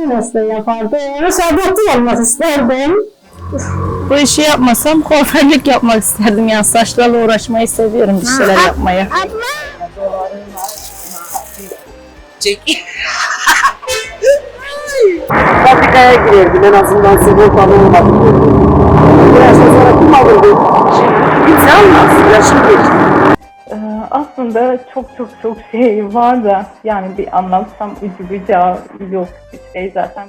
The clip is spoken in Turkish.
Yapardım? Mesela doktor olmak isterdim. Bu işi yapmasam kuaförlük yapmak isterdim. Yani saçlarla uğraşmayı seviyorum. Bir şeyler yapmayı. Çek. fabrikaya girerdim en azından sigortalı isterdim. Biraz da sonra kim alırdı? Şimdi almaz. Yaşım geçti. Ee, Aslında çok çok çok şey var da yani bir anlatsam ucu bucağı yok bir şey zaten.